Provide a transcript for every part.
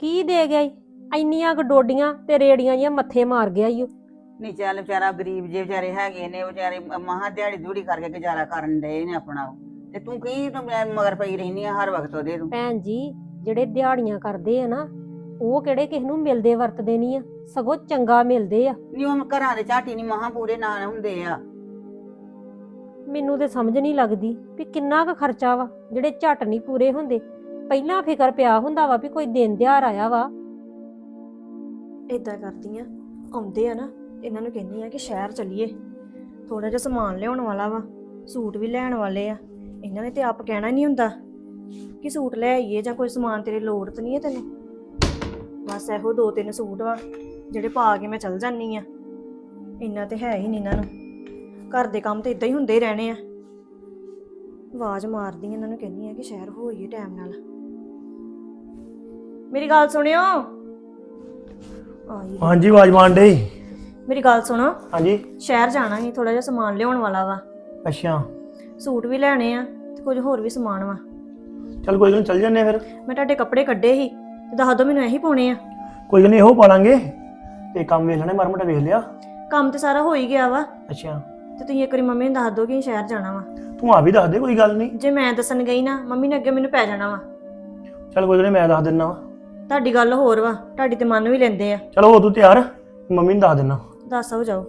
ਕੀ ਦੇ ਗਿਆ ਈ? ਇੰਨੀਆਂ ਕੁ ਡੋਡੀਆਂ ਤੇ ਰੇੜੀਆਂ ਜੀਆਂ ਮੱਥੇ ਮਾਰ ਗਿਆ ਈ ਓ। ਨਹੀਂ ਚੱਲ ਵਿਚਾਰਾ ਗਰੀਬ ਜੇ ਵਿਚਾਰੇ ਹੈਗੇ ਨੇ ਵਿਚਾਰੇ ਮਹਾ ਦਿਹਾੜੀ ਦੂੜੀ ਕਰਕੇ ਗੁਜ਼ਾਰਾ ਕਰਨ ਦੇ ਨੇ ਆਪਣਾ ਤੇ ਤੂੰ ਕੀ ਤੂੰ ਮੈਂ ਮਗਰ ਪਈ ਰਹਿਨੀ ਆ ਹਰ ਵਕਤ ਉਹਦੇ ਤੂੰ। ਭੈਣ ਜੀ ਜਿਹੜੇ ਦਿਹਾੜੀਆਂ ਕਰਦੇ ਆ ਨਾ ਉਹ ਕਿਹੜੇ ਕਿਸ ਨੂੰ ਮਿਲਦੇ ਵਰਤਦੇ ਨਹੀਂ ਆ ਸਗੋਂ ਚੰਗਾ ਮਿਲਦੇ ਆ। ਨਹੀਂ ਉਹ ਘਰਾਂ ਦੇ ਝਾਟੀ ਨਹੀਂ ਮਹਾ ਪੂਰੇ ਨਾ ਹੁੰਦੇ ਆ। ਮੈਨੂੰ ਤੇ ਸਮਝ ਨਹੀਂ ਲੱਗਦੀ ਵੀ ਕਿੰਨਾ ਕੁ ਖਰਚਾ ਵਾ ਜਿਹੜੇ ਝੱਟ ਨਹੀਂ ਪੂਰੇ ਹੁੰਦੇ। ਪਹਿਲਾਂ ਫਿਕਰ ਪਿਆ ਹੁੰਦਾ ਵਾ ਵੀ ਕੋਈ ਦਿਨ ਦਿਹਾੜ ਆਇਆ ਵਾ। ਇਦਾਂ ਕਰਦੀ ਆ, ਆਉਂਦੇ ਆ ਨਾ, ਇਹਨਾਂ ਨੂੰ ਕਹਿੰਦੀ ਆ ਕਿ ਸ਼ਹਿਰ ਚੱਲੀਏ। ਥੋੜਾ ਜਿਹਾ ਸਮਾਨ ਲਿਆਉਣ ਵਾਲਾ ਵਾ, ਸੂਟ ਵੀ ਲੈਣ ਵਾਲੇ ਆ। ਇਹਨਾਂ ਨੇ ਤੇ ਆਪ ਕਹਿਣਾ ਨਹੀਂ ਹੁੰਦਾ ਕਿ ਸੂਟ ਲੈ ਆਈਏ ਜਾਂ ਕੋਈ ਸਮਾਨ ਤੇਰੇ ਲੋੜ ਤਾਂ ਨਹੀਂ ਹੈ ਤੈਨੂੰ। ਬਸ ਇਹੋ ਦੋ ਤਿੰਨ ਸੂਟ ਵਾ, ਜਿਹੜੇ ਪਾ ਕੇ ਮੈਂ ਚੱਲ ਜਾਨੀ ਆ। ਇੰਨਾ ਤੇ ਹੈ ਹੀ ਨਹੀਂ ਇਹਨਾਂ ਨੂੰ। ਘਰ ਦੇ ਕੰਮ ਤੇ ਇਦਾਂ ਹੀ ਹੁੰਦੇ ਹੀ ਰਹਿਣੇ ਆ। ਆਵਾਜ਼ ਮਾਰਦੀ ਇਹਨਾਂ ਨੂੰ ਕਹਿੰਦੀ ਆ ਕਿ ਸ਼ਹਿਰ ਹੋਈਏ ਟਾਈਮ ਨਾਲ। ਮੇਰੀ ਗੱਲ ਸੁਣਿਓ। ਆਈ। ਹਾਂਜੀ ਆਵਾਜ਼ ਮਾਰਨ ਡੇ ਮੇਰੀ ਗੱਲ ਸੁਣੋ। ਹਾਂਜੀ। ਸ਼ਹਿਰ ਜਾਣਾ ਸੀ ਥੋੜਾ ਜਿਹਾ ਸਮਾਨ ਲਿਆਉਣ ਵਾਲਾ ਵਾ। ਅੱਛਾ। ਸੂਟ ਵੀ ਲੈਣੇ ਆ ਤੇ ਕੁਝ ਹੋਰ ਵੀ ਸਮਾਨ ਵਾ। ਚਲ ਕੋਈ ਗੱਲ ਨੀ ਚੱਲ ਜੰਨੇ ਫਿਰ। ਮੈਂ ਤੁਹਾਡੇ ਕੱਪੜੇ ਕੱਢੇ ਸੀ ਤੇ ਦੱਸ ਦਿਓ ਮੈਨੂੰ ਇਹੀ ਪਾਉਣੇ ਆ। ਕੋਈ ਗੱਲ ਨਹੀਂ ਇਹੋ ਪਾ ਲਾਂਗੇ। ਤੇ ਕੰਮ ਵੇਖ ਲੈਣੇ ਮੋਟਾ ਵੇਖ ਲਿਆ। ਕੰਮ ਤੇ ਸਾਰਾ ਹੋ ਹੀ ਗਿਆ ਵਾ। ਅੱਛਾ। ਤੇ ਤੁਸੀਂ ਇੱਕ ਵਾਰੀ ਮੰਮੀ ਨੂੰ ਦੱਸ ਦਿਓ ਕਿ ਸ਼ਹਿਰ ਜਾਣਾ ਵਾ। ਤੂੰ ਆ ਵੀ ਦੱਸ ਦੇ ਕੋਈ ਗੱਲ ਨਹੀਂ ਜੇ ਮੈਂ ਦੱਸਣ ਗਈ ਨਾ ਮੰਮੀ ਨੇ ਅੱਗੇ ਮੈਨੂੰ ਪੈ ਜਾਣਾ ਵਾ। ਚਲ ਕੋਈ ਗੱਲ ਨੀ ਮੈਂ ਦੱਸ ਦਿੰਨਾ ਵਾ। ਤੁਹਾਡੀ ਗੱਲ ਹੋਰ ਵਾ ਤੁਹਾਡੀ ਤੇ ਮੰਨ ਵੀ ਲੈਂਦੇ ਆ। ਚਲੋ ਹੋ ਤੂੰ ਤਿਆਰ ਮੰਮੀ ਨੂੰ ਦੱਸ ਦਿੰਨਾ। ਦੱਸ ਆਓ ਜਾਓ।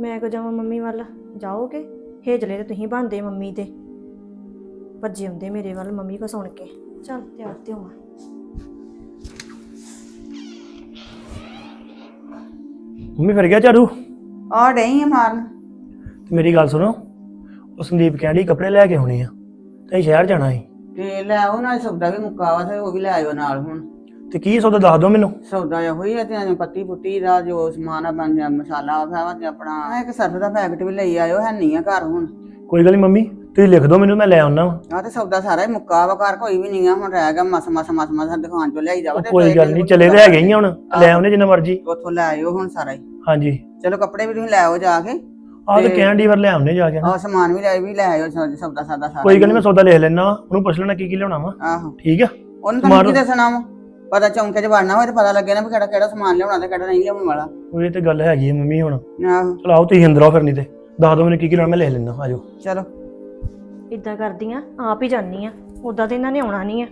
ਮੈਂ ਕੋ ਜਾਵਾਂ ਮੰਮੀ ਵੱਲ? ਜਾਓਗੇ? ਹੇਜਲੇ ਤੇ ਤੁਸੀਂ ਬਣਦੇ ਮੰਮੀ ਤੇ ਭੱਜੇ ਹੁੰਦੇ ਮੇਰੇ ਵੱਲ ਮੰਮੀ ਕੋ ਸੁਣ ਕੇ। ਚੱਲ ਤਿਆਰ ਤੇ ਹੋਵਾਂ। ਮੰਮੀ ਫਿਰ ਗਿਆ ਝਾੜੂ? ਆ ਡਈ ਆ ਮਾਰਨ ਤੇ ਮੇਰੀ ਗੱਲ ਸੁਣੋ ਉਹ ਸੰਦੀਪ ਕਹਿੰਦੀ ਕੱਪੜੇ ਲੈ ਕੇ ਆਉਣੇ ਆ ਤੇ ਅਸੀਂ ਸ਼ਹਿਰ ਜਾਣਾ ਸੀ। ਤੇ ਲੈ ਉਹ ਨਾਲ ਸੌਦਾ ਵੀ ਮੁੱਕਾ ਵਾ ਤੇ ਉਹ ਵੀ ਲੈ ਆਇਓ ਨਾਲ ਹੁਣ। ਤੇ ਕੀ ਸੌਦਾ ਦੱਸ ਦਿਓ ਮੈਨੂੰ? ਸੌਦਾ ਜਿਹਾ ਹੋਈ ਆ ਤੇ ਪੱਤੀ ਪੁੱਤੀ ਦਾ ਜੋ ਸਮਾਨ ਆ ਬਣ ਜਾ ਮਸਾਲਾ ਆ ਵਾ ਤੇ ਆਪਣਾ ਆਹ ਇੱਕ ਸਰਫ ਦਾ ਪੈਕਟ ਵੀ ਲਈ ਆਇਓ ਹੈ ਨਹੀਂ ਆ ਘਰ ਹੁਣ। ਕੋਈ ਗੱਲ ਨਹੀਂ ਮੰਮੀ ਤੁਸੀਂ ਲਿਖ ਦਿਓ ਮੈਨੂੰ ਮੈਂ ਲੈ ਆਉਣਾ ਆ ਤੇ ਸੌਦਾ ਸਾਰਾ ਹੀ ਮੁੱਕਾ ਵਾ ਘਰ ਕੋਈ ਵੀ ਨਹੀਂ ਆ ਹੁਣ ਰਹਿ ਗਿਆ ਮਸ ਮਸ ਮਸ ਮਸ ਦੁਕਾਨ ਚੋਂ ਲਿਆਈ ਜਾਵਾ ਕੋਈ ਗੱਲ ਨਹੀਂ ਚਲੇ ਤੇ ਹੈਗੇ ਹੀ ਆ ਹੁਣ ਲੈ ਆਉਣੇ ਜਿੰਨਾ ਮਰਜ਼ੀ। ਉੱਥੋਂ ਲੈ ਆਇਓ ਹੁਣ ਸਾਰਾ ਹੀ। ਹਾਂਜੀ। ਚਲੋ ਕੱਪੜੇ ਵੀ ਤੁਸੀਂ ਲੈ ਆਓ ਜਾ ਕੇ। ਆਹ ਤੇ ਕਹਿਣ ਦੀ ਵਾਰ ਲੈ ਜਾ ਕੇ ਨਾ। ਆਹ ਸਮਾਨ ਵੀ ਲੈ ਵੀ ਲੈ ਆਇਓ ਸੌ- ਸੌਦਾ ਸਾਦਾ ਸਾਰਾ। ਕੋਈ ਗੱਲ ਨਹੀਂ ਮੈਂ ਸੌਦਾ ਲਿਖ ਲੈਣਾ ਉਹਨੂੰ ਪੁੱਛ ਲੈਣਾ ਕੀ ਕੀ ਲਿਆਉਣਾ ਵਾ। ਆਹੋ। ਠੀਕ ਆ? ਉਹਨੂੰ ਤਾਂ ਮਾਰੋ। ਕੀ ਦੱਸਣਾ ਵਾ? ਪਤਾ ਚੌਂਕੇ 'ਚ ਵੜਨਾ ਹੋਏ ਤੇ ਪਤਾ ਲੱਗੇ ਨਾ ਵੀ ਕਿਹੜਾ ਕਿਹੜਾ ਸਮਾਨ ਲਿਆਉਣਾ ਤੇ ਕਿਹੜਾ ਨਹੀਂ ਲਿਆਉਣ ਵਾਲਾ। ਉਹ ਇਹ ਤੇ ਗੱਲ ਹੈਗੀ ਹੈ ਮੰਮੀ ਹੁਣ। ਆਹੋ। ਚਲ ਆਓ ਤੁਸੀਂ ਅੰਦਰ ਆਓ ਫਿਰ ਨਹੀਂ ਤੇ। ਦੱਸ ਦਿਓ ਮੈਨੂੰ ਕੀ ਕੀ ਲੈਣਾ ਮੈਂ ਲਿਖ ਲੈਣਾ ਆਜੋ ਚਲੋ। ਇਦਾਂ ਕਰਦੀਆਂ ਆਪ ਹੀ ਜਾਨੀ ਆ। ਉਦਾਂ ਤੇ ਇਹਨਾਂ ਨੇ ਆਉਣਾ ਨਹੀਂ ਆ।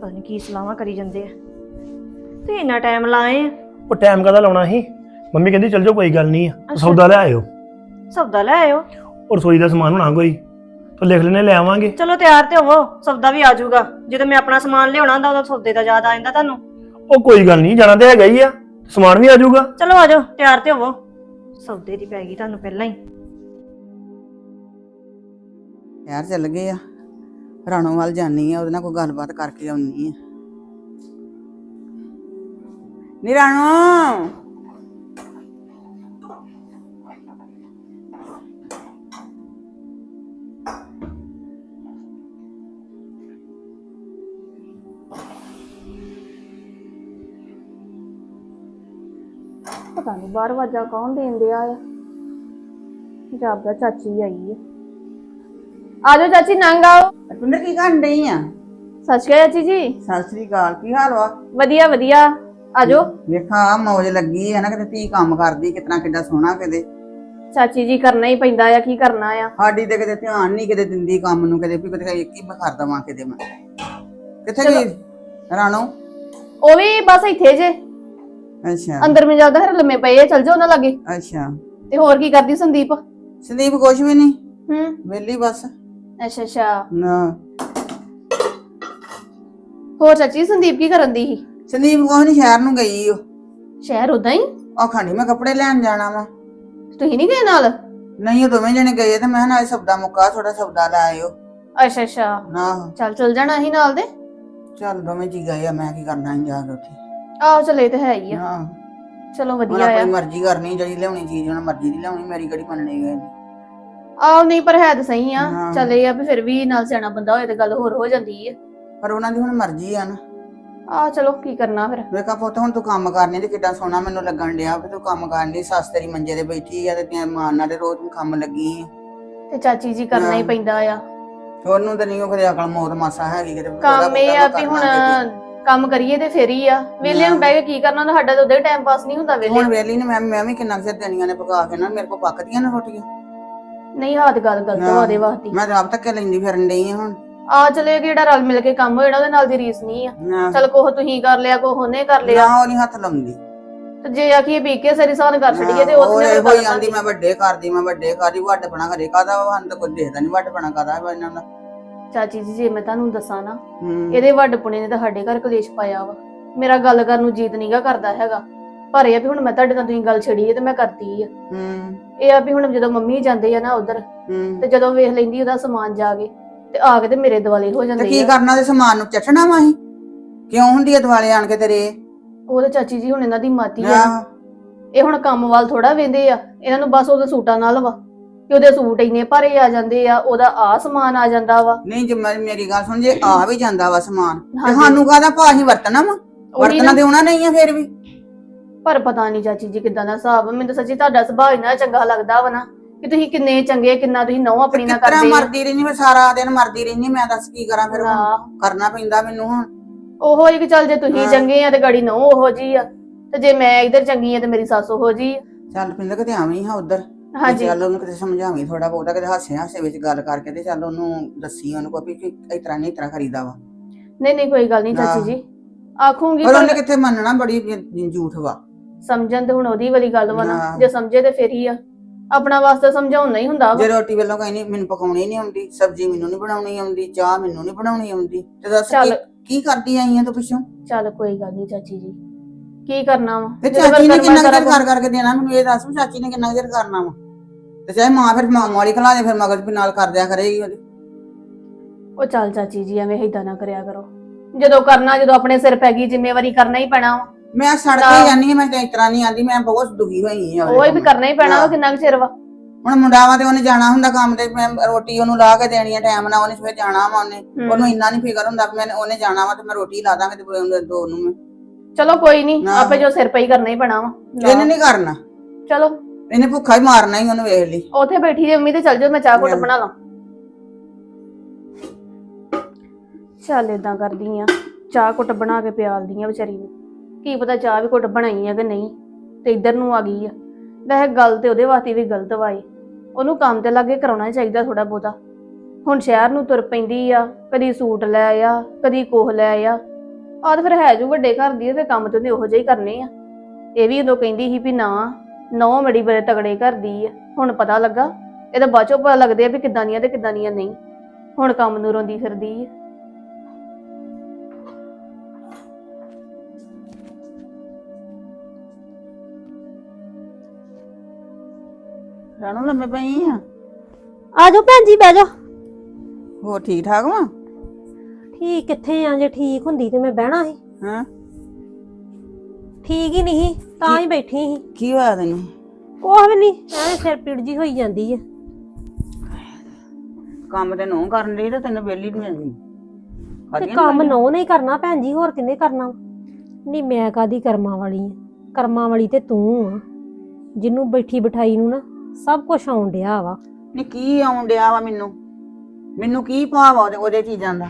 ਪਤਾ ਨਹੀਂ ਕੀ ਸਲਾਹਾਂ ਕਰੀ ਜਾਂਦੇ ਆ। ਤੇ ਇੰਨਾ ਟਾਈਮ ਲਾਏ ਆ। ਉਹ ਟਾਈਮ ਕਦਾ ਲਾਉਣਾ ਸੀ? ਮੰਮੀ ਕਹਿੰਦੀ ਚੱਲ ਜਾਓ ਕੋਈ ਗੱਲ ਨਹੀਂ ਆ। ਸੌਦਾ ਲੈ ਆਇਓ। ਸੌਦਾ ਲੈ ਆਇਓ। ਔਰ ਰਸੋਈ ਦਾ ਸਮਾਨ ਹੋਣਾ ਕੋਈ? ਤਾਂ ਲਿਖ ਲੈਣੇ ਲੈ ਆਵਾਂਗੇ। ਚਲੋ ਤਿਆਰ ਤੇ ਹੋਵੋ ਸੌਦਾ ਵੀ ਆ ਜਾਊਗਾ। ਜਦੋਂ ਮੈਂ ਆਪਣਾ ਸਮਾਨ ਲਿਆਉਣਾ ਹੁੰਦਾ ਉਦੋਂ ਸੌਦੇ ਦਾ ਯਾਦ ਆ ਜਾਂਦਾ ਤੁਹਾਨੂੰ। ਉਹ ਕੋਈ ਗੱਲ ਨਹੀਂ ਜਾਣਾ ਤੇ ਹੈਗਾ ਹੀ ਆ। ਸਮਾਨ ਵੀ ਆ ਜਾਊਗਾ। ਚਲੋ ਆ ਜਾਓ ਤਿਆਰ ਤੇ ਹੋਵੋ। ਸੌਦੇ ਦੀ ਪੈ ਗਈ ਤੁਹਾਨੂੰ ਪਹਿਲਾਂ ਹੀ। ਯਾਰ ਚੱਲ ਗਏ ਆ। ਰਾਣੋ ਵੱਲ ਜਾਨੀ ਆ ਉਹਦੇ ਨਾਲ ਕੋਈ ਗੱਲਬਾਤ ਕਰਕੇ ਆਉਣੀ ਆ। ਨੀ ਰਾਣੋ! ਪਤਾ ਨਹੀਂ ਬਾਹਰ ਵਾਜਾ ਕੌਣ ਦੇਣ ਡਿਆ ਆ। ਜਾਪਦਾ ਚਾਚੀ ਆਈ ਹੈ ਆਜੋ ਚਾਚੀ ਨੰਗ ਆਓ। ਤੁੰਨੇ ਕੀ ਕਰਨ ਡਈ ਆ? ਸੱਚ ਕਿਹਾ ਚਾਚੀ ਜੀ। ਸਤਿ ਸ੍ਰੀ ਅਕਾਲ ਕੀ ਹਾਲ ਵਾ? ਵਧੀਆ ਵਧੀਆ। ਆਜੋ। ਵੇਖਾਂ ਆਹ ਮੌਜ ਲੱਗੀ ਆ ਨਾ ਕਿਤੇ ਧੀ ਕੰਮ ਕਰਦੀ ਕਿਤਨਾ ਕਿੱਡਾ ਸੋਹਣਾ ਕਿਤੇ। ਚਾਚੀ ਜੀ ਕਰਨਾ ਹੀ ਪੈਂਦਾ ਆ ਕੀ ਕਰਨਾ ਆ। ਸਾਡੀ ਤੇ ਕਿਤੇ ਧਿਆਨ ਨਹੀਂ ਕਿਤੇ ਦਿੰਦੀ ਕੰਮ ਨੂੰ ਕਿਤੇ ਵੀ ਕਿਤੇ ਇੱਕ ਹੀ ਮੈਂ ਕਰ ਦਵਾਂ ਕਿਤੇ ਮੈਂ। ਕਿੱਥੇ ਗਈ? ਰਾਣੋ? ਉਹ ਵੀ ਬਸ ਇੱਥੇ ਜੇ। ਅੱਛਾ। ਅੰਦਰ ਮੈਂ ਜਾਦਾ ਫਿਰ ਲੰਮੇ ਪਏ ਆ ਚਲ ਜਾਓ ਉਹਨਾਂ ਲਾਗੇ। ਅੱਛਾ। ਤੇ ਹੋਰ ਕੀ ਕਰਦੀ ਸੰਦੀਪ? ਸੰਦੀਪ ਕੁਛ ਵੀ ਨਹੀਂ। ਹੂੰ। ਵਿਹਲੀ ਬਸ। ਅੱਛਾ ਅੱਛਾ। ਨਾ। ਹੋਰ ਚਾਚੀ ਸੰਦੀਪ ਕੀ ਕਰਨ ਦੀ ਸੀ? ਸੰਦੀਪ ਕੋਹ ਨਹੀਂ ਸ਼ਹਿਰ ਨੂੰ ਗਈ ਉਹ। ਸ਼ਹਿਰ ਉਦਾਂ ਹੀ? ਆਖਾਂਡੀ ਮੈਂ ਕੱਪੜੇ ਲੈਣ ਜਾਣਾ ਵਾ। ਤੁਸੀਂ ਨਹੀਂ ਗਏ ਨਾਲ? ਨਹੀਂ ਉਹ ਦੋਵੇਂ ਜਣੇ ਗਏ ਤੇ ਮੈਂ ਕਿਹਾ ਨਾਲੇ ਸਬਦਾ ਮੁੱਕਾ ਥੋੜਾ ਸਬਦਾ ਲੈ ਆਇਓ। ਅੱਛਾ ਅੱਛਾ। ਆਹੋ ਚੱਲ ਚਲ ਜਾਣਾ ਸੀ ਨਾਲ ਦੇ? ਚੱਲ ਦੋਵੇਂ ਜੀ ਗਏ ਆ ਮੈਂ ਕੀ ਕਰਨਾ ਸੀ ਜਾ ਕੇ ਉੱਥੇ। ਆਹੋ ਚਲੇ ਤੇ ਹੈ ਹੀ ਆ। ਆਹੋ ਚਲੋ ਹੁਣ ਵਧੀਆ ਆ। ਆਪਣੀ ਮਰਜ਼ੀ ਕਰਨੀ ਜਿਹੜੀ ਲਿਆਉਣੀ ਚੀਜ਼ ਉਹਨਾਂ ਮਰਜ਼ੀ ਦੀ ਲਿਆਉਣੀ ਮੇਰੀ ਕਿਹੜੀ ਮੰਨਣੀ ਗਏ ਆਹ ਨਹੀਂ ਪਰ ਹੈ ਤਾਂ ਸਹੀ ਆ। ਹਾਂ। ਚੱਲ ਆ ਵੀ ਫਿਰ ਵੀ ਨਾਲ ਸਿਆਣਾ ਬੰਦਾ ਹੋਏ ਤੇ ਗੱਲ ਹੋਰ ਹੋ ਜਾਂਦੀ ਆ। ਪਰ ਉਹਨਾਂ ਦੀ ਹੁਣ ਮਰਜ਼ੀ ਆ ਨਾ। ਆ ਚਲੋ ਕੀ ਕਰਨਾ ਫਿਰ? ਵੇਖਾ ਪੁੱਤ ਹੁਣ ਤੂੰ ਕੰਮ ਕਰਨੀ ਤੇ ਕਿੱਡਾ ਸੋਹਣਾ ਮੈਨੂੰ ਲੱਗਣ ਡਿਆ ਵੀ ਤੂੰ ਕੰਮ ਕਰਨੀ ਸੱਸ ਤੇਰੀ ਮੰਜੇ ਤੇ ਬੈਠੀ ਆ ਤੇ ਤੈਂ ਮਾਂ ਨਾਲ ਤੇ ਰੋਜ਼ ਨੂੰ ਕੰਮ ਲੱਗੀ ਆ। ਤੇ ਚਾਚੀ ਜੀ ਕਰਨਾ ਹੀ ਹਾਂ। ਪੈਂਦਾ ਆ। ਉਹਨੂੰ ਤਾਂ ਨਹੀਂ ਉਹ ਕਦੇ ਅਕਲ ਮੌਤ ਮਾਸਾ ਹੈਗੀ ਕਿਤੇ ਕੰਮ ਇਹ ਆ ਵੀ ਹੁਣ ਕੰਮ ਕਰੀਏ ਤੇ ਫੇਰ ਹੀ ਆ। ਵਿਹਲੇ ਨੂੰ ਬਹਿ ਕੇ ਕੀ ਕਰਨਾ ਸਾਡਾ ਤਾਂ ਉਹਦੇ ਟਾਈਮ ਪਾਸ ਨਹੀਂ ਹੁੰਦਾ ਹੁਣ ਵਿਹਲੇ ਵੇਲੀ ਨੇ ਮੈਂ ਮੈਂ ਵੀ ਕਿੰਨਾ ਕੁ ਚਿਰ ਦੇਣੀਆਂ ਨੇ ਪਕਾ ਕੇ ਨਾ ਮੇਰੇ ਕੋ ਪੱਕਦੀਆਂ ਨੇ ਰੋਟੀਆਂ। ਨਹੀਂ ਹੱਥ ਗੱਲ ਗਲਤ। ਵਾ ਦੇ ਵਾਸਤੇ। ਮੈਂ ਆਪ ਤੱਕ ਲੈਂਦੀ ਫਿਰਨ ਡਈ ਆ ਹੁਣ। ਆ ਚਲੇ ਜਿਹੜਾ ਰਲ ਮਿਲ ਕੇ ਕੰਮ ਹੋ ਜਾਣਾ ਉਹਦੇ ਨਾਲ ਦੀ ਰੀਸ ਨਹੀਂ ਆ। ਨਾ। ਚਲ ਕੋਹ ਤੁਸੀਂ ਕਰ ਲਿਆ ਕੋਹ ਉਹਨੇ ਕਰ ਲਿਆ। ਨਾ ਉਹ ਨਹੀਂ ਹੱਥ ਲਾਉਂਦੀ। ਤੇ ਜੇ ਆਖੀਏ ਵੀ ਕੇ ਸਰੀ ਸਾਨ ਕਰ ਛੜੀਏ ਤੇ ਉਹ ਉਹਦੇ ਗੱਲ ਹੀ ਆਂਦੀ ਮੈਂ ਵੱਡੇ ਕਰਦੀ ਮੈਂ ਵੱਡੇ ਕਰਦੀ ਵੱਡ ਬਣਾ ਕਰੇ ਕਾਦਾ ਹਨ ਤਾਂ ਕੋਈ ਦੇਖਦਾ ਨਹੀਂ ਵੱਡ ਬਣਾ ਕਾਦਾ ਇਹਨਾਂ ਦਾ। ਚਾਚੀ ਜੀ ਜੇ ਮੈਂ ਤੁਹਾਨੂੰ ਦੱਸਾਂ ਨਾ ਹੂੰ। ਇਹਦੇ ਵੱਡ ਪੁਣੇ ਨੇ ਤਾਂ ਸਾਡੇ ਘਰ ਕਲੇਸ਼ ਪਾਇਆ ਵਾ। ਮੇਰਾ ਗੱਲ ਕਰਨ ਨੂੰ ਜੀਤ ਨਹੀਂਗਾ ਕਰਦਾ ਹੈਗਾ। ਪਰ ਇਹ ਆ ਵੀ ਹੁਣ ਮੈਂ ਤੁਹਾਡੇ ਨਾਲ ਤੁਸੀਂ ਗੱਲ ਛੜੀ ਹੈ ਤੇ ਮੈਂ ਕਰਤੀ ਆ। ਹੂੰ। ਇਹ ਆ ਵੀ ਹੁਣ ਜਦੋਂ ਮੰਮੀ ਜਾਂਦੇ ਆ ਨਾ ਉਧਰ ਹੂੰ। ਤੇ ਜਦੋਂ ਵੇਖ ਲੈਂਦੀ ਉਹਦਾ ਸਮਾਨ ਜਾ ਕੇ ਤੇ ਆ ਕੇ ਤੇ ਮੇਰੇ ਦਿਵਾਲੇ ਹੋ ਤੇ ਜਾਂਦੇ ਕੀ ਆ। ਕਰਨਾ ਤੇ ਸਮਾਨ ਨੂੰ? ਚੱਟਣਾ ਵਾ ਅਸੀਂ? ਕਿਉਂ ਹੁੰਦੀ ਆ ਦਿਵਾਲੇ ਆਣ ਕੇ ਤੇਰੇ? ਉਹ ਤੇ ਚਾਚੀ ਜੀ ਹੁਣ ਇਹਨਾਂ ਦੀ ਮਾਤੀ ਆ ਆਹ, ਇਹ ਹੁਣ ਕੰਮ ਵੱਲ ਥੋੜਾ ਵੇਂਦੇ ਆ। ਇਹਨਾਂ ਨੂੰ ਬਸ ਉਹਦੇ ਸੂਟਾਂ ਨਾਲ ਵਾ। ਕਿ ਉਹਦੇ ਸੂਟ ਇੰਨੇ ਭਾਰੇ ਆ ਜਾਂਦੇ ਆ ਉਹਦਾ ਆ ਸਮਾਨ ਆ ਜਾਂਦਾ ਵਾ। ਨਹੀਂ ਜੇ ਮੈਂ- ਮੇਰੀ ਗੱਲ ਸੁਣ ਜੇ ਆ ਵੀ ਜਾਂਦਾ ਵਾ ਸਮਾਨ ਤੇ ਹਾਂਜੀ। ਸਾਨੂੰ ਕਾਹਦਾ ਅਸੀਂ ਵਰਤਣਾ ਵਾ? ਉਹੀ ਵਰਤਣਾ ਨਾ ਤੇ ਹੋਣਾ ਨਹੀਂ ਆ ਫੇਰ ਵੀ। ਪਰ ਪਤਾ ਨਹੀਂ ਚਾਚੀ ਜੀ ਕਿਦਾਂ ਦਾ ਹਿਸਾਬ ਆ। ਮੈਨੂੰ ਤਾਂ ਸੱਚੀ ਤੁਹਾਡਾ ਸੁਭਾਅ ਇੰਨਾ ਚੰਗਾ ਲੱਗਦਾ ਵਾ ਨਾ ਕਿ ਤੁਸੀਂ ਕਿੰਨੇ ਚੰਗੇ ਕਿੰਨਾ ਤੁਸੀਂ ਨਹੁੰ ਆਪਣੀ ਨਾਲ ਕਿਤਰਾ ਕਰਦੇ ਆ। ਮਰਦੀ ਰਹਿਨੀ ਮੈਂ ਸਾਰਾ ਦਿਨ ਮਰਦੀ ਰਹਿਨੀ ਮੈਂ ਦੱਸ ਕੀ ਕਰਾਂ ਫਿਰ ਹੁਣ? ਨਾ। ਕਰਨਾ ਪੈਂਦਾ ਮੈਨੂੰ ਹੁਣ। ਉਹੋ ਹੀ ਕਿ ਚੱਲ ਜੇ ਤੁਸੀਂ ਹਾਂ। ਚੰਗੇ ਆ ਤੇ ਗਾੜੀ ਨਹੁੰ ਉਹੋ ਜੀ ਆ। ਤੇ ਜੇ ਮੈਂ ਇੱਧਰ ਚੰਗੀ ਆ ਤੇ ਮੇਰੀ ਸੱਸ ਉਹੋ ਜੀ ਆ। ਚੱਲ ਪਿੰਦਰ ਕਿਤੇ ਆਵੀਂ ਹਾਂ ਉਧਰ। ਹਾਂਜੀ। ਚੱਲ ਉਹਨੂੰ ਕਿਤੇ ਸਮਝਾਵੀਂ ਥੋੜਾ ਬਹੁਤਾ ਕਿਤੇ ਹਾਸੇ ਹਾਸੇ ਵਿੱਚ ਗੱਲ ਕਰਕੇ ਤੇ ਚੱਲ ਉਹਨੂੰ ਦੱਸੀ ਉਹਨੂੰ ਕੋਈ ਵੀ ਇਸ ਤਰ੍ਹਾਂ ਨਹੀਂ ਇਸ ਤਰ੍ਹਾਂ ਕਰੀਦਾ ਵਾ। ਨਹੀਂ ਨਹੀਂ ਕੋਈ ਗੱਲ ਨਹੀਂ ਚਾਚੀ। ਜੀ। ਆਖੂੰਗੀ ਪਰ ਉਹਨੇ ਕਿੱਥੇ ਮੰਨਣਾ ਬੜੀ ਝੂਠ ਵਾ। ਸਮਝਣ ਤੇ ਹੁਣ ਉਹਦੀ ਵਾਲੀ ਗੱਲ ਵਾ ਨਾ। ਜੇ ਸਮਝੇ ਤੇ ਫੇਰ ਹੀ ਆ। ਆਪਣਾ ਵਾਸਤੇ ਸਮਝਾਉਣਾ ਹੀ ਹੁੰਦਾ ਵਾ। ਜੇ ਰੋਟੀ ਵੱਲੋਂ ਕਹਿੰਦੀ ਮੈਨੂੰ ਪਕਾਉਣੀ ਨਹੀਂ ਆਉਂਦੀ ਸਬਜ਼ੀ ਮੈਨੂੰ ਨਹੀਂ ਬਣਾਉਣੀ ਆਉਂਦੀ ਚਾਹ ਮੈਨੂੰ ਨਹੀਂ ਬਣਾਉਣੀ ਆਉਂਦੀ ਤੇ ਦੱਸ। ਕੀ- ਕੀ ਕਰਦੀ ਆਈ ਆ ਤੂੰ ਪਿੱਛੋਂ? ਚੱਲ ਕੋਈ ਗੱਲ ਨਹੀਂ ਚਾਚੀ ਜੀ। ਕੀ ਕਰਨਾ ਵਾ ਤੇ ਚਾਚੀ ਨੇ ਕਿੰਨਾ ਕੁ ਚਿਰ ਕਰ ਕਰਕੇ ਦੇਣਾ ਮੈਨੂੰ ਇਹ ਦੱਸ ਵੀ ਚਾਚੀ ਨੇ ਕਿੰਨਾ ਕੁ ਚਿਰ ਕਰਨਾ ਵਾ ਤੇ ਚਾਹੇ ਮਾਂ ਫਿਰ ਮਾਂ ਵਾਲੀ ਖਲਾ ਦੇ ਫਿਰ ਮਗਰ ਵੀ ਨਾਲ ਕਰ ਦਿਆ ਕਰੇਗੀ ਉਹਦੇ ਉਹ ਚੱਲ ਚਾਚੀ ਜੀ ਐਵੇਂ ਏਦਾਂ ਨਾ ਕਰਿਆ ਕਰੋ ਜਦੋਂ ਕਰਨਾ ਜਦੋਂ ਆਪਣੇ ਸਿਰ ਪੈ ਗਈ ਜ਼ਿੰਮੇਵਾਰੀ ਕਰਨਾ ਹੀ ਪੈਣਾ ਵਾ ਮੈਂ ਸੜਕ ਨਾ। ਤੇ ਜਾਂਦੀ ਹਾਂ ਮੈਂ ਤੇ ਇਸ ਤਰ੍ਹਾਂ ਨਹੀਂ ਆਂਦੀ ਮੈਂ ਬਹੁਤ ਦੁਖੀ ਹੋਈ ਹਾਂ ਉਹਦੇ ਉਹ ਵੀ। ਕਰਨਾ ਹੀ ਪੈਣਾ ਵਾ। ਕਿੰਨਾ ਕੁ ਚਿਰ ਵਾ ਹੁਣ ਮੁੰਡਾ ਵਾ ਤੇ ਉਹਨੇ ਜਾਣਾ ਹੁੰਦਾ ਕੰਮ ਤੇ ਮੈਂ ਰੋਟੀ ਉਹਨੂੰ ਲਾ ਕੇ ਦੇਣੀ ਆ ਟਾਈਮ ਨਾਲ ਉਹਨੇ ਫਿਰ ਜਾਣਾ ਵਾ ਉਹਨੇ। ਉਹਨੂੰ ਇੰਨਾ ਨਹੀਂ ਫਿਕਰ ਹੁੰਦਾ ਵੀ ਮੈਂ ਉਹਨੇ ਜਾਣਾ ਵਾ ਤੇ ਮੈਂ ਰੋਟੀ ਲਾ ਦਾਂਗੇ ਤੇ ਉਹਨੂੰ ਦੋ ਨੂੰ ਮੈਂ ਚਲੋ ਕੋਈ ਨਹੀਂ ਨਾ। ਆਪੇ ਜੋ ਸਿਰ ਪਈ ਕਰਨਾ ਹੀ ਪੈਣਾ ਵਾ। ਇਹਨੇ ਨਹੀਂ ਕਰਨਾ। ਚਲੋ। ਇਹਨੇ ਭੁੱਖਾ ਹੀ ਮਾਰਨਾ ਹੀ ਉਹਨੂੰ ਵੇਖ ਲਈ। ਉੱਥੇ ਬੈਠੀ ਜੇ ਮੰਮੀ ਤੇ ਚੱਲ ਜਾਓ ਮੈਂ ਚਾਹ ਘੁੱਟ। ਬਣਾ ਲਾਂ। ਚੱਲ ਇਦਾਂ ਕਰਦੀ ਆ। ਚਾਹ ਘੁੱਟ ਬਣਾ ਕੇ ਪਿਆਲਦੀ ਆ ਵਿਚਾਰੀ ਨੂੰ। ਕੀ ਪਤਾ ਚਾਹ ਵੀ ਘੁੱਟ ਬਣਾਈ ਆ ਕਿ ਨਹੀਂ। ਤੇ ਇੱਧਰ ਨੂੰ ਆ ਗਈ ਆ। ਵੈਸੇ ਗੱਲ ਤੇ ਉਹਦੇ ਵਾਸਤੇ ਵੀ ਗਲਤ ਵਾਈ ਉਹਨੂੰ ਕੰਮ ਤੇ ਲੱਗੇ ਕਰਾਉਣਾ ਚਾਹੀਦਾ ਥੋੜਾ ਬਹੁਤਾ। ਹੁਣ ਸ਼ਹਿਰ ਨੂੰ ਤੁਰ ਪੈਂਦੀ ਆ ਕਦੀ ਸੂਟ ਲੈ ਆ ਕਦੀ ਕੋਹ ਲੈ ਆ। ਆਹ ਤਾਂ ਫਿਰ ਹੈ ਜੋ ਵੱਡੇ ਘਰ ਦੀ ਆ, ਫਿਰ ਕੰਮ ਤੇ ਉਹਨੇ ਉਹੋ ਜਿਹੇ ਹੀ ਕਰਨੇ ਆ। ਇਹ ਵੀ ਉਦੋਂ ਕਹਿੰਦੀ ਸੀ ਵੀ ਨਾ ਨੌ ਮੜੀ ਬੜੇ ਤਗੜੇ ਕਰਦੀ ਆ। ਹੁਣ ਪਤਾ ਲੱਗਾ ਇਹਦਾ ਬਾਅਦ ਚੋਂ ਪਤਾ ਲੱਗਦੇ ਆ ਵੀ ਕਿੱਦਾਂ ਦੀਆਂ ਤੇ ਕਿੱਦਾਂ ਦੀਆਂ ਨਹੀਂ। ਹੁਣ ਕੰਮ ਨੂੰ ਰੋਂਦੀ ਫਿਰਦੀ ਆ। ਰਾਣੋ ਲੰਮੇ ਪਈ ਆ? ਆ ਜਾਓ ਭੈਣ ਜੀ ਬਹਿ ਜਾਓ। ਹੋਰ ਠੀਕ ਠਾਕ ਵਾ? ਠੀਕ ਕਿੱਥੇ ਆ? ਜੇ ਠੀਕ ਹੁੰਦੀ ਤੇ ਮੈਂ ਬਹਿਣਾ ਸੀ। ਹਾਂ। ਠੀਕ ਹੀ ਨਹੀਂ ਤਾਂ ਹੀ ਬੈਠੀ ਸੀ। ਕੀ ਹੋਇਆ ਤੈਨੂੰ? ਕੁਛ ਵੀ ਨਹੀਂ ਐਵੇਂ ਸਿਰ ਪੀੜ ਜੀ ਹੋਈ ਜਾਂਦੀ ਹੈ ਕੰਮ ਤੇ ਨੋ ਕਰਨ ਲਈ ਤੇ ਤੈਨੂੰ ਵੇਲੀ ਨਹੀਂ ਆਂਦੀ ਤੇ ਕੰਮ ਨੋ ਨਹੀਂ ਕਰਨਾ ਭੈਣ ਜੀ ਹੋਰ ਕਿੰਨੇ ਕਰਨਾ ਨਹੀਂ ਮੈਂ ਕਾਦੀ ਕਰਮਾਂ ਵਾਲੀ ਆ? ਕਰਮਾਂ ਵਾਲੀ ਤੇ ਤੂੰ ਆ। ਜਿਹਨੂੰ ਬੈਠੀ ਬਿਠਾਈ ਨੂੰ ਨਾ ਸਭ ਕੁਝ ਆਉਣ ਡਿਆ ਵਾ। ਨੀ ਕੀ ਆਉਣ ਡਿਆ ਵਾ ਮੈਨੂੰ? ਮੈਨੂੰ ਕੀ ਭਾਵ ਆ ਉਹਦੇ- ਉਹਦੇ ਚੀਜ਼ਾਂ ਦਾ?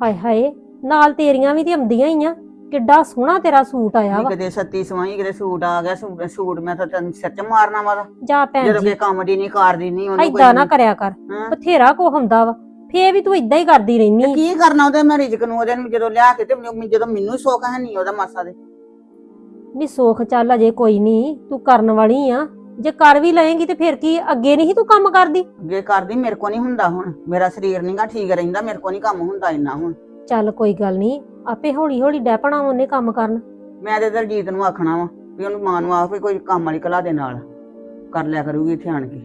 ਹਾਏ ਹਾਏ ਨਾਲ ਤੇਰੀਆਂ ਵੀ ਤੇ ਆਉਂਦੀਆਂ ਹੀ ਆ। ਕਿੱਡਾ ਸੋਹਣਾ ਤੇਰਾ ਸੂਟ ਆਇਆ ਨੀ ਵਾ। ਕਦੇ ਸੱਤੀ ਸਵਾਈ ਕਦੇ ਸੂਟ ਆ ਗਿਆ ਸੂਟ ਸੂਟ ਮੈਂ ਤਾਂ ਤੈਨੂੰ ਸਿਰ ਚ ਮਾਰਨਾ ਵਾ ਜਾ ਭੈਣ ਜਦੋਂ ਜੀ। ਕਿ ਕੰਮ ਦੀ ਨਹੀਂ ਕਰਦੀ ਨਹੀਂ ਉਹਨੂੰ ਐਦਾਂ ਨਾ ਕਰਿਆ ਕਰ। ਹਾਂ। ਬਥੇਰਾ ਕੋ ਹੁੰਦਾ ਵਾ। ਫੇਰ ਵੀ ਤੂੰ ਇਦਾਂ ਹੀ ਕਰਦੀ ਰਹਿਨੀ ਤੇ ਕੀ ਕਰਨਾ ਉਹਦੇ ਮੈਂ ਰਿਜਕ ਨੂੰ ਉਹਦੇ ਨੂੰ ਜਦੋਂ ਲਿਆ ਕੇ ਤੇ ਮੈਨੂੰ- ਜਦੋਂ ਮੈਨੂੰ ਸੁੱਖ ਹੈ ਨਹੀਂ ਉਹਦਾ ਮਾਸਾ ਦੇ ਨਹੀਂ ਸੋਖ ਚੱਲ ਅਜੇ ਕੋਈ ਨਹੀਂ ਤੂੰ ਕਰਨ ਵਾਲੀ ਆ। ਜੇ ਕਰ ਵੀ ਲਏਂਗੀ ਤੇ ਫਿਰ ਕੀ ਅੱਗੇ ਨਹੀਂ ਤੂੰ ਕੰਮ ਕਰਦੀ? ਅੱਗੇ ਕਰਦੀ ਮੇਰੇ ਕੋ ਨਹੀਂ ਹੁੰਦਾ ਹੁਣ। ਮੇਰਾ ਸਰੀਰ ਨਹੀਂਗਾ ਠੀਕ ਰਹਿੰਦਾ ਮੇਰੇ ਕੋ ਨਹੀਂ ਕੰਮ ਹੁੰਦਾ ਇੰਨਾ ਹੁਣ। ਚੱਲ ਕੋਈ ਗੱਲ ਨਹੀਂ ਆਪੇ ਹੌਲੀ ਹੌਲੀ ਡੈਪਣਾ ਉਹਨੇ ਕੰਮ ਕਰਨ। ਮੈਂ ਤੇ ਦਲਜੀਤ ਨੂੰ ਆਖਣਾ ਵਾ ਵੀ ਉਹਨੂੰ ਮਾਂ ਨੂੰ ਆਖ ਵੀ ਕੋਈ ਕੰਮ ਵਾਲੀ ਕਲਾ ਦੇ ਨਾਲ ਕਰ ਲਿਆ ਕਰੂਗੀ ਇੱਥੇ ਆਣ ਕੇ।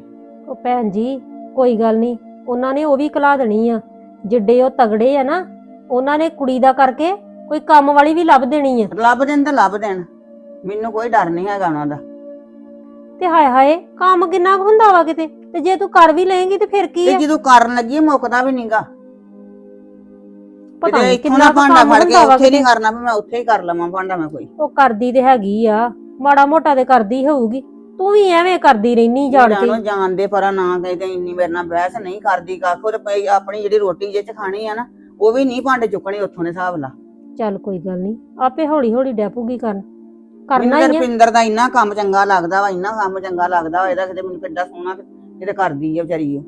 ਉਹ ਭੈਣ ਜੀ ਕੋਈ ਗੱਲ ਨਹੀਂ ਉਹਨਾਂ ਨੇ ਉਹ ਵੀ ਕਲਾ ਦੇਣੀ ਆ। ਜਿੱਡੇ ਉਹ ਤਗੜੇ ਆ ਨਾ ਉਹਨਾਂ ਨੇ ਕੁੜੀ ਦਾ ਕਰਕੇ ਕੋਈ ਕੰਮ ਵਾਲੀ ਵੀ ਲੱਭ ਦੇਣੀ ਆ। ਲੱਭ ਦੇਣ ਤਾਂ ਲੱਭ ਦੇਣ ਮੈਨੂੰ ਕੋਈ ਡਰ ਨਹੀਂ ਹੈਗਾ ਉਹਨਾਂ ਦਾ। ਤੇ ਹਾਏ ਹਾਏ ਕੰਮ ਕਿੰਨਾ ਕੁ ਹੁੰਦਾ ਵਾ ਕਿਤੇ? ਤੇ ਜੇ ਤੂੰ ਕਰ ਵੀ ਲਏਂਗੀ ਤੇ ਫਿਰ ਕੀ ਤੇ ਆ? ਜਦੋਂ ਕਰਨ ਲੱਗੀ ਮੁੱਕਦਾ ਵੀ ਨਹੀਂਗਾ ਪਤਾ ਨਹੀਂ ਇੱਥੋਂ ਕਿੰਨਾ ਨਾ ਕੁ ਭਾਂਡਾ ਕੰਮ ਫੜ ਕੇ ਹੁੰਦਾ ਵਾ ਉੱਥੇ ਨਹੀਂ ਕਰਨਾ ਵੀ ਮੈਂ ਉੱਥੇ ਹੀ ਕਰ ਲਵਾਂ ਭਾਂਡਾ ਮੈਂ ਕੋਈ। ਉਹ ਕਰਦੀ ਤੇ ਹੈਗੀ ਆ ਮਾੜਾ ਮੋਟਾ ਤੇ ਕਰਦੀ ਹੋਊਗੀ। ਤੂੰ ਵੀ ਐਵੇਂ ਕਰਦੀ ਰਹਿਨੀ ਜਾਣ ਕੇ। ਜਾਣੋ ਜਾਣਦੇ ਪਰ ਨਾ ਕਹੇ ਤੇ ਇੰਨੀ ਮੇਰੇ ਨਾਲ ਬਹਿਸ ਨਹੀਂ ਕਰਦੀ ਉਹ ਤੇ ਪਈ- ਆਪਣੀ ਜਿਹੜੀ ਰੋਟੀ ਜੇ ਚ ਖਾਣੀ ਆ ਨਾ ਉਹ ਵੀ ਨਹੀਂ ਭਾਂਡੇ ਚੁੱਕਣੇ ਉੱਥੋਂ ਦੇ ਹਿਸਾਬ ਲਾ ਚੱਲ ਕੋਈ ਗੱਲ ਨਹੀਂ ਆਪੇ ਹੌਲੀ ਹੌਲੀ ਡੈਪੂਗੀ ਕਰਨ। ਕਰਨਾ ਮੈਨੂੰ ਹੀ ਆ। ਰਪਿੰਦਰ ਦਾ ਇੰਨਾ ਕੰਮ ਚੰਗਾ ਲੱਗਦਾ ਵਾ ਇੰਨਾ ਕੰਮ ਚੰਗਾ ਲੱਗਦਾ ਵਾ ਇਹਦਾ ਕਿਤੇ ਮੈਨੂੰ ਕਿੱਡਾ ਸੋਹਣਾ ਕਿਤੇ ਕਰਦੀ ਆ ਵਿਚਾਰੀ ਉਹ।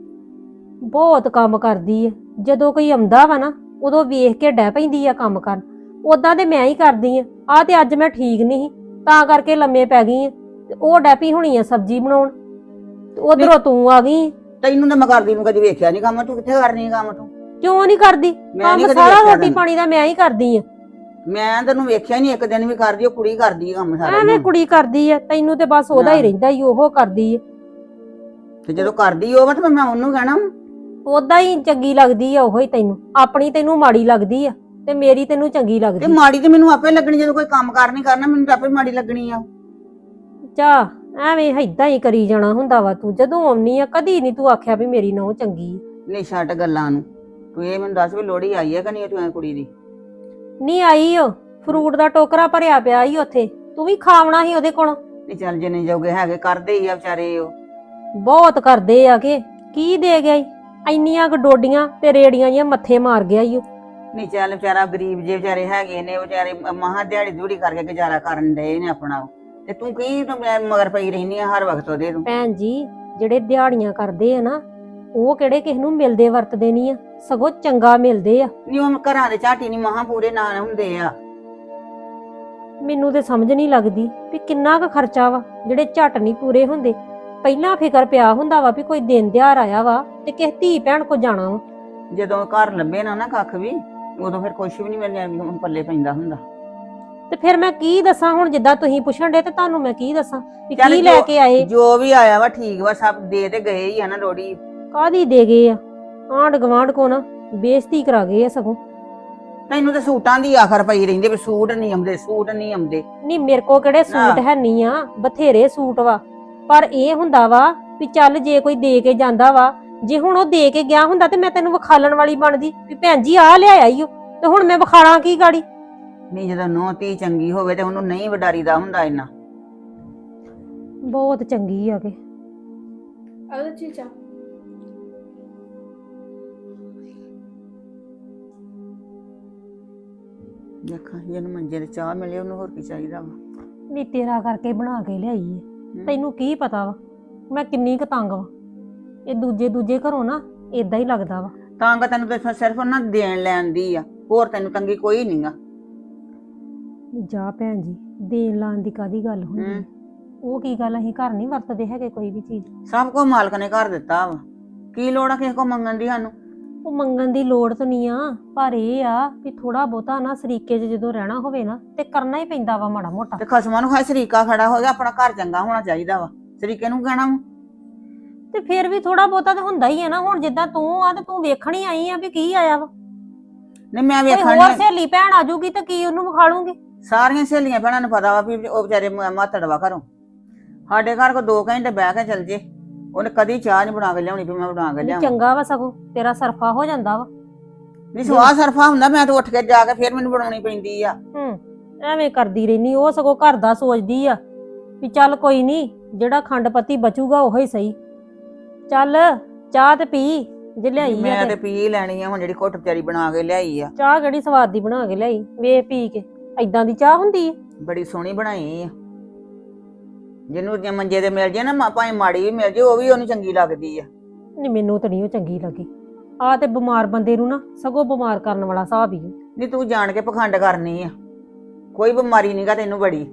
ਬਹੁਤ ਕੰਮ ਕਰਦੀ ਹੈ ਜਦੋਂ ਕੋਈ ਆਉਂਦਾ ਵਾ ਨਾ ਉਦੋਂ ਵੇਖ ਕੇ ਡੈ ਪੈਂਦੀ ਆ ਕੰਮ ਕਰਨ। ਉਦਾਂ ਤੇ ਮੈਂ ਹੀ ਕਰਦੀ ਆ। ਆ ਤੇ ਅੱਜ ਮੈਂ ਠੀਕ ਨਹੀਂ ਸੀ ਤਾਂ ਕਰਕੇ ਲੰਮੇ ਪੈ ਗਈ ਆ। ਤੇ ਉਹ ਡੈਪੀ ਹੋਣੀ ਆ ਸਬਜ਼ੀ ਬਣਾਉਣ। ਤੇ ਉਧਰੋਂ ਤੂੰ ਆ ਗਈ। ਤੈਨੂੰ ਤਾਂ ਮੈਂ ਕਰਦੀ ਨੂੰ ਕਦੀ ਵੇਖਿਆ ਨਹੀਂ ਕੰਮ ਤੂੰ ਕਿੱਥੇ ਕਰਨੀ ਕੰਮ ਤੂੰ? ਕਿਉਂ ਨਹੀਂ ਕਰਦੀ? ਮੈਂ ਕੰਮ ਕਦੀ ਸਾਰਾ ਵੇਖਿਆ ਰੋਟੀ ਤੈਨੂੰ। ਪਾਣੀ ਦਾ ਮੈਂ ਹੀ ਕਰਦੀ ਆ। ਮੈਂ ਤੈਨੂੰ ਵੇਖਿਆ ਨਹੀਂ ਇੱਕ ਦਿਨ ਵੀ ਕਰਦੀ ਉਹ ਕੁੜੀ ਕਰਦੀ ਆ ਕੰਮ ਸਾਰਾ ਐਵੇਂ। ਕੁੜੀ ਕਰਦੀ ਆ ਤੈਨੂੰ ਤੇ ਬਸ ਉਹਦਾ ਹੀ ਹਾਂ। ਰਹਿੰਦਾ ਹੀ ਉਹ ਕਰਦੀ ਆ ਤੇ ਜਦੋਂ ਕਰਦੀ ਉਹ ਤਾਂ ਮੈਂ ਉਹਨੂੰ ਕਹਿਣਾ। ਉਦਾਂ ਹੀ ਚੰਗੀ ਲੱਗਦੀ ਆ ਉਹੀ ਤੈਨੂੰ ਆਪਣੀ ਤੈਨੂੰ ਮਾੜੀ ਲੱਗਦੀ ਆ ਤੇ ਮੇਰੀ ਤੈਨੂੰ ਚੰਗੀ ਤੇ ਲੱਗਦੀ ਮਾੜੀ ਤੇ ਮੈਨੂੰ ਆਪੇ ਲੱਗਣੀ ਜਦੋਂ ਕੋਈ ਕੰਮ ਕਾਰ ਨਹੀਂ ਕਰਨਾ ਮੈਨੂੰ ਤਾਂ ਆਪੇ ਮਾੜੀ ਲੱਗਣੀ ਆ ਚਾ ਐਵੇਂ ਏਦਾਂ ਹੀ ਕਰੀ ਜਾਣਾ ਹੁੰਦਾ ਵਾ ਤੂੰ ਜਦੋਂ ਆਉਣੀ ਆ ਕਦੀ ਨਹੀਂ ਤੂੰ ਆਖਿਆ ਵੀ ਮੇਰੀ ਨੌ ਚੰਗੀ ਆ। ਨਹੀਂ ਛੱਡ ਗੱਲਾਂ ਨੂੰ ਤੂੰ ਇਹ ਮੈਨੂੰ ਦੱਸ ਵੀ ਲੋੜੀ ਆਈ ਹੈ ਕਿ ਨਹੀਂ ਤੂੰ ਕੁੜੀ ਦੀ ਨਹੀਂ ਆਈ ਓ ਫਰੂਟ ਦਾ ਟੋਕਰਾ ਭਰਿਆ ਪਿਆ ਈ ਉੱਥੇ। ਤੂੰ ਵੀ ਖਾਵਣਾ ਸੀ ਉਹਦੇ ਕੋਲੋਂ। ਨਹੀਂ ਚੱਲ ਜਿੰਨੇ ਜੋਗੇ ਹੈਗੇ ਕਰਦੇ ਹੀ ਆ ਵਿਚਾਰੇ ਉਹ। ਬਹੁਤ ਕਰਦੇ ਆ ਕਿ ਕੀ ਦੇ ਗਿਆ ਈ? ਇੰਨੀਆਂ ਕੁ ਡੋਡੀਆਂ ਤੇ ਰੇੜੀਆਂ ਜੀਆਂ ਮੱਥੇ ਮਾਰ ਗਿਆ ਈ ਓ। ਨਹੀਂ ਚੱਲ ਵਿਚਾਰਾ ਗਰੀਬ ਜੇ ਵਿਚਾਰੇ ਹੈਗੇ ਨੇ ਵਿਚਾਰੇ ਮਹਾ ਦਿਹਾੜੀ ਦੂੜੀ ਕਰਕੇ ਗੁਜ਼ਾਰਾ ਕਰਨ ਡਏ ਨੇ ਆਪਣਾ। ਤੇ ਤੂੰ ਕੀ ਤੂੰ ਮੈਂ ਮਗਰ ਪਈ ਰਹਿਨੀ ਆ ਹਰ ਵਕਤ ਉਹਦੇ ਤੂੰ? ਭੈਣ ਜੀ ਜਿਹੜੇ ਦਿਹਾੜੀਆਂ ਕਰਦੇ ਆ ਨਾ ਉਹ ਕਿਹੜੇ ਕਿਸ ਨੂੰ ਮਿਲਦੇ ਵਰਤਦੇ ਨਹੀਂ ਆ। ਸਗੋਂ ਚੰਗਾ ਮਿਲਦੇ ਆ। ਉਹ ਘਰਾਂ ਦੇ ਝਾਟੀ ਨਹੀਂ ਮਹਾ ਪੂਰੇ ਨਾ ਹੁੰਦੇ ਆ। ਮੈਨੂੰ ਤੇ ਸਮਝ ਨਹੀਂ ਲੱਗਦੀ ਵੀ ਕਿੰਨਾ ਕੁ ਖਰਚਾ ਵਾ ਜਿਹੜੇ ਝੱਟ ਨਹੀਂ ਪੂਰੇ ਹੁੰਦੇ। ਪਹਿਲਾਂ ਫਿਕਰ ਪਿਆ ਹੁੰਦਾ ਵਾ ਵੀ ਕੋਈ ਦਿਨ ਦਿਹਾੜ ਆਇਆ ਵਾ ਤੇ ਕਿਸ ਧੀ ਭੈਣ ਕੋ ਜਾਣਾ ਵਾ। ਜਦੋਂ ਘਰ ਲੱਭੇ ਨਾ ਨਾ ਕੱਖ ਵੀ ਉਦੋਂ ਫਿਰ ਕੁਛ ਵੀ ਨਹੀਂ ਮੇਰੇ ਪੱਲੇ ਪੈਂਦਾ ਹੁੰਦਾ। ਤੇ ਫਿਰ ਮੈਂ ਕੀ ਦੱਸਾਂ ਹੁਣ ਜਿੱਦਾਂ ਤੁਸੀਂ ਪੁੱਛਣ ਦੇ ਤੇ ਤੁਹਾਨੂੰ ਮੈਂ ਕੀ ਦੱਸਾਂ ਵੀ ਚੱਲ ਕੀ ਲੈ ਜੋ- ਕੇ ਆਏ? ਜੋ ਵੀ ਆਇਆ ਵਾ ਠੀਕ ਵਾ ਸਭ ਦੇ ਤੇ ਗਏ ਹੀ ਆ ਨਾ ਲੋੜੀ ਕਾਦੀ ਦੇ ਗਏ ਆ? ਆਂਢ ਗਵਾਂਢ ਕੋ ਨਾ ਬੇਇੱਜ਼ਤੀ ਕਰਾ ਗਏ ਆ ਸਗੋਂ। ਤੈਨੂੰ ਤਾਂ ਸੂਟਾਂ ਦੀ ਆਖਰ ਪਈ ਰਹਿੰਦੀ ਵੀ ਸੂਟ ਨਹੀਂ ਆਉਂਦੇ ਸੂਟ ਨਹੀਂ ਆਉਂਦੇ। ਨਹੀਂ ਮੇਰੇ ਕੋ ਕਿਹੜੇ ਸੂਟ ਹੈ ਨਹੀਂ ਆ ਬਥੇਰੇ ਸੂਟ ਵਾ। ਪਰ ਇਹ ਹੁੰਦਾ ਵਾ ਵੀ ਚੱਲ ਜੇ ਕੋਈ ਦੇ ਕੇ ਜਾਂਦਾ ਵਾ ਜੇ ਹੁਣ ਉਹ ਦੇ ਕੇ ਗਿਆ ਹੁੰਦਾ ਤੇ ਮੈਂ ਤੈਨੂੰ ਵਿਖਾਲਣ ਵਾਲੀ ਬਣਦੀ ਵੀ ਭੈਣ ਜੀ ਆ ਲਿਆਇਆ ਈ ਓ ਤੇ ਹੁਣ ਮੈਂ ਵਿਖਾਲਾਂ ਕੀ ਗਾੜੀ? ਨਹੀਂ ਜਦੋਂ ਨੋ ਤੀ ਚੰਗੀ ਹੋਵੇ ਤੇ ਉਹਨੂੰ ਨਹੀਂ ਵਡਾਰੀ ਦਾ ਹੁੰਦਾ ਇੰਨਾ। ਬਹੁਤ ਚੰਗੀ ਆ ਕੇ। ਅਗਰ ਚੀਚਾ ਦੇਖਾਂ ਜਿਹਨੂੰ ਮੰਜੇ ਤੇ ਚਾਹ ਮਿਲੇ ਉਹਨੂੰ ਹੋਰ ਕੀ ਚਾਹੀਦਾ ਵਾ? ਨਹੀਂ ਤੇਰਾ ਕਰਕੇ ਬਣਾ ਕੇ ਲਿਆਈ ਏ। ਹਮ। ਤੈਨੂੰ ਕੀ ਪਤਾ ਵਾ? ਮੈਂ ਕਿੰਨੀ ਕੁ ਤੰਗ ਵਾ। ਇਹ ਦੂਜੇ ਦੂਜੇ ਘਰੋਂ ਨਾ ਇਦਾਂ ਹੀ ਲੱਗਦਾ ਵਾ। ਤਾਂ ਕਿ ਤੈਨੂੰ ਤੇ ਸਿਰਫ ਉਹਨਾਂ ਦੇਣ ਲੈਣ ਦੀ ਆ। ਹੋਰ ਤੈਨੂੰ ਤੰਗੀ ਕੋਈ ਨਹੀਂਗਾ ਜਾ ਭੈਣ ਜੀ ਦੇਣ ਲਾਣ ਦੀ ਕਾਦੀ ਗੱਲ ਹੁੰਦੀ ਹੂੰ? ਉਹ ਕੀ ਗੱਲ ਅਸੀਂ ਘਰ ਨਹੀਂ ਵਰਤਦੇ ਹੈਗੇ ਕੋਈ ਵੀ ਚੀਜ਼। ਸਭ ਕੋ ਮਾਲਕ ਨੇ ਘਰ ਦਿੱਤਾ ਵਾ। ਕੀ ਲੋੜ ਆ ਕਿਸੇ ਕੋ ਮੰਗਣ ਦੀ ਸਾਨੂੰ? ਉਹ ਮੰਗਣ ਦੀ ਲੋੜ ਤਾਂ ਨਹੀਂ ਆ ਪਰ ਇਹ ਆ ਵੀ ਥੋੜਾ ਬਹੁਤਾ ਨਾ ਸਰੀਕੇ 'ਚ ਜਦੋਂ ਰਹਿਣਾ ਹੋਵੇ ਨਾ ਤੇ ਕਰਨਾ ਹੀ ਪੈਂਦਾ ਵਾ ਮਾੜਾ ਮੋਟਾ। ਤੇ ਖਸਮਾਂ ਨੂੰ ਖਾਏ ਸਰੀਕਾ ਖੜਾ ਹੋ ਗਿਆ ਆਪਣਾ ਘਰ ਚੰਗਾ ਹੋਣਾ ਚਾਹੀਦਾ ਵਾ। ਸਰੀਕੇ ਨੂੰ ਕਹਿਣਾ ਵਾ। ਤੇ ਫਿਰ ਵੀ ਥੋੜਾ ਬਹੁਤਾ ਤਾਂ ਹੁੰਦਾ ਹੀ ਆ ਨਾ ਹੁਣ ਜਿੱਦਾਂ ਤੂੰ ਆ ਤੇ ਤੂੰ ਵੇਖਣ ਹੀ ਆਈ ਆ ਵੀ ਕੀ ਆਇਆ ਵਾ। ਨਹੀਂ ਮੈਂ ਕੋਈ ਵੇਖਣ ਹੋਰ ਡਈ- ਸਹੇਲੀ ਭੈਣ ਆ ਜਾਊਗੀ ਤਾਂ ਕੀ ਉਹਨੂੰ ਵਿਖਾ ਲੂੰਗੀ ਸਾਰੀਆਂ ਸਹੇਲੀਆਂ ਭੈਣਾਂ ਨੂੰ ਪਤਾ ਵਾ ਵੀ ਉਹ ਵਿਚਾਰੇ ਮਾਤੜਵਾ ਘਰੋਂ। ਸਾਡੇ ਘਰ ਕੋ 2 ਘੰਟੇ ਬਹਿ ਕੇ ਚੱਲ ਜੇ। ਉਹਨੇ ਕਦੀ ਚਾਹ ਨਹੀਂ ਬਣਾ ਕੇ ਲਿਆਉਣੀ ਵੀ ਮੈਂ ਬਣਾ ਕੇ ਨਹੀਂ ਲਿਆਵਾਂ। ਚੰਗਾ ਵਾ ਸਗੋਂ ਤੇਰਾ ਸਰਫਾ ਹੋ ਜਾਂਦਾ ਵਾ। ਨਹੀਂ ਸਵਾਹ ਸਰਫਾ ਹੁੰਦਾ ਮੈਂ ਤਾਂ ਉੱਠ ਕੇ ਜਾ ਕੇ ਫਿਰ ਮੈਨੂੰ ਬਣਾਉਣੀ ਪੈਂਦੀ ਆ। ਹੂੰ ਐਵੇਂ ਕਰਦੀ ਰਹਿਨੀ ਉਹ ਸਗੋਂ ਘਰ ਦਾ ਸੋਚਦੀ ਆ ਵੀ ਚੱਲ ਕੋਈ ਨਹੀਂ ਜਿਹੜਾ ਖੰਡ ਪੱਤੀ ਬਚੂਗਾ ਉਹ ਹੀ ਸਹੀ। ਚੱਲ ਚਾਹ ਤੇ ਪੀ ਜੇ ਲਿਆਈ ਮੈਂ ਆ ਤੇ। ਤੇ ਪੀ ਲੈਣੀ ਆ ਹੁਣ ਜਿਹੜੀ ਘੁੱਟ ਵਿਚਾਰੀ ਬਣਾ ਕੇ ਲਿਆਈ ਆ। ਚਾਹ ਕਿਹੜੀ ਸਵਾਦ ਦੀ ਬਣਾ ਕੇ ਲਿਆਈ? ਵੇ ਪੀ ਕੇ। ਐਦਾਂ ਦੀ ਚਾਹ ਹੁੰਦੀ ਆ? ਬੜੀ ਸੋਹਣੀ ਬਣਾਈ ਆ। ਜਿਹਨੂੰ ਜੇ ਮੰਜੇ ਤੇ ਮਿਲ ਜੇ ਨਾ ਮਾ- ਭਾਵੇਂ ਮਾੜੀ ਵੀ ਮਿਲ ਜੇ ਉਹ ਵੀ ਉਹਨੂੰ ਚੰਗੀ ਲੱਗਦੀ ਆ। ਨਹੀਂ ਮੈਨੂੰ ਤਾਂ ਨਹੀਂ ਉਹ ਚੰਗੀ ਲੱਗੀ। ਆ ਤੇ ਬਿਮਾਰ ਬੰਦੇ ਨੂੰ ਨਾ ਸਗੋਂ ਬਿਮਾਰ ਕਰਨ ਵਾਲਾ ਹਿਸਾਬ ਹੀ। ਨਹੀਂ ਤੂੰ ਜਾਣ ਕੇ ਪਖੰਡ ਕਰਨੀ ਆ। ਕੋਈ ਬਿਮਾਰੀ ਨਹੀਂਗਾ ਤੈਨੂੰ ਬੜੀ।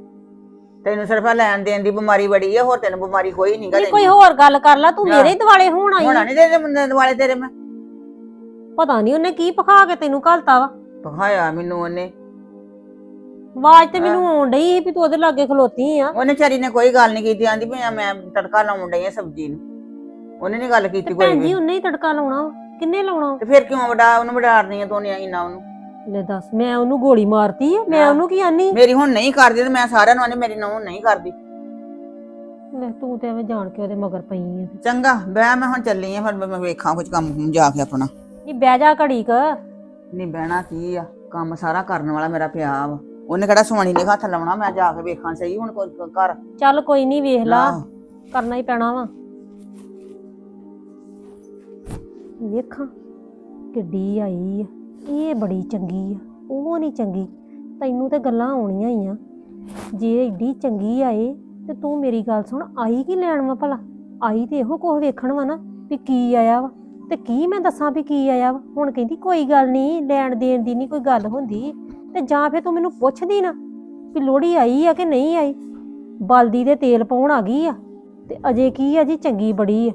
ਤੈਨੂੰ ਸਿਰਫ ਆਹ ਲੈਣ ਦੇਣ ਦੀ ਬਿਮਾਰੀ ਬੜੀ ਆ ਹੋਰ ਤੈਨੂੰ ਬਿਮਾਰੀ ਕੋਈ ਨਹੀਂਗਾ ਨਹੀਂ ਕੋਈ ਹੋਰ ਗੱਲ ਕਰ ਲਾ ਤੂੰ। ਮੇਰੇ ਹੀ ਦਿਵਾਲੇ ਹੋਣ ਆਈ ਹੋਣਾ ਆ। ਨਹੀਂ ਤੇਰੇ ਮੁੰਡੇ ਦੁਆਲੇ ਤੇਰੇ ਮੈਂ। ਪਤਾ ਨਹੀਂ ਉਹਨੇ ਕੀ ਪਖਾ ਕੇ ਤੈਨੂੰ ਘਲਤਾ ਵਾ। ਪਖਾਇਆ ਮੈਨੂੰ ਉਹਨੇ। ਆਵਾਜ਼ ਤੇ ਮੈਨੂੰ ਆਉਣ ਡਈ ਸੀ ਵੀ ਤੂੰ ਉਹਦੇ ਲਾਗੇ ਖਲੋਤੀ ਆ। ਉਹਨੇ ਚਾਰੀ ਨੇ ਕੋਈ ਗੱਲ ਨਹੀਂ ਕੀਤੀ ਆਂਦੀ ਵੀ ਮੈਂ ਤੜਕਾ ਲਾਉਣ ਡਈ ਆ ਸਬਜ਼ੀ ਨੂੰ। ਉਹਨੇ ਨਹੀਂ ਗੱਲ ਕੀਤੀ ਭੈਣ ਕੋਈ ਜੀ ਵੀ। ਉਹਨੇ ਹੀ ਤੜਕਾ ਲਾਉਣਾ ਵਾ। ਕਿੰਨੇ ਲਾਉਣਾ? ਤੇ ਫਿਰ ਕਿਉਂ ਵਡਾ ਉਹਨੂੰ ਵਡਾਰਨੀ ਆ ਤੂੰ ਨਹੀਂ ਇੰਨਾ ਉਹਨੂੰ? ਲੈ ਦੱਸ ਮੈਂ ਉਹਨੂੰ ਗੋਲੀ ਮਾਰਤੀ ਆ ਮੈਂ। ਉਹਨੂੰ ਕੀ ਆਨੀ? ਮੇਰੀ ਹੁਣ ਨਹੀਂ ਕਰਦੀ ਤੇ ਮੈਂ ਸਾਰਿਆਂ ਨੂੰ ਆਨੀ ਮੇਰੀ ਨੂੰ ਨਹੀਂ ਕਰਦੀ। ਲੈ ਤੂੰ ਤੇ ਐਵੇਂ ਜਾਣ ਕੇ ਉਹਦੇ ਮਗਰ ਪਈ ਆ ਚੰਗਾ ਬਹਿ ਮੈਂ ਹੁਣ ਚੱਲੀ ਆ ਫਿਰ ਮੈਂ ਵੇਖਾਂ ਕੁਝ ਕੰਮ ਕੁਮ ਜਾ ਕੇ ਆਪਣਾ। ਨਹੀਂ ਬਹਿ ਜਾ ਘੜੀ ਕ। ਨਹੀਂ ਬਹਿਣਾ ਕੀ ਆ ਕੰਮ ਸਾਰਾ ਕਰਨ ਵਾਲਾ ਮੇਰਾ ਪਿਆ ਵਾ। ਉਹਨੇ ਕਿਹੜਾ ਸੁਆਣੀ ਨੇ ਹੱਥ ਲਾਉਣਾ ਮੈਂ ਜਾ ਕੇ ਵੇਖਾਂ ਸਹੀ ਹੁਣ ਕੋਈ ਘਰ। ਚੱਲ ਕੋਈ ਨਹੀਂ ਵੇਖ ਲਾ ਆਹ, ਕਰਨਾ ਹੀ ਪੈਣਾ ਵਾ। ਵੇਖਾਂ ਕਿੱਡੀ ਆਈ ਆ ਇਹ ਬੜੀ ਚੰਗੀ ਆ ਉਹ ਨਹੀਂ ਚੰਗੀ ਤੈਨੂੰ ਤੇ ਗੱਲਾਂ ਆਉਣੀਆਂ ਹੀ ਆ। ਜੇ ਏਡੀ ਚੰਗੀ ਆਏ ਤੇ ਤੂੰ ਮੇਰੀ ਗੱਲ ਸੁਣ ਆਈ ਕੀ ਲੈਣ ਵਾ ਭਲਾ? ਆਈ ਤੇ ਇਹੋ ਕੁਝ ਵੇਖਣ ਵਾ ਨਾ ਵੀ ਕੀ ਆਇਆ ਵਾ। ਤੇ ਕੀ ਮੈਂ ਦੱਸਾਂ ਵੀ ਕੀ ਆਇਆ ਵਾ? ਹੁਣ ਕਹਿੰਦੀ ਕੋਈ ਗੱਲ ਨਹੀਂ ਲੈਣ ਦੇਣ ਦੀ ਨਹੀਂ ਕੋਈ ਗੱਲ ਹੁੰਦੀ। ਤੇ ਜਾਂ ਫਿਰ ਤੂੰ ਮੈਨੂੰ ਪੁੱਛਦੀ ਨਾ ਵੀ ਲੋੜੀ ਆਈ ਆ ਕਿ ਨਹੀਂ ਆਈ? ਬਲਦੀ ਦੇ ਤੇਲ ਪਾਉਣ ਆ ਗਈ ਆ। ਤੇ ਅਜੇ ਕੀ ਆ ਜੀ? ਚੰਗੀ ਬੜੀ ਆ।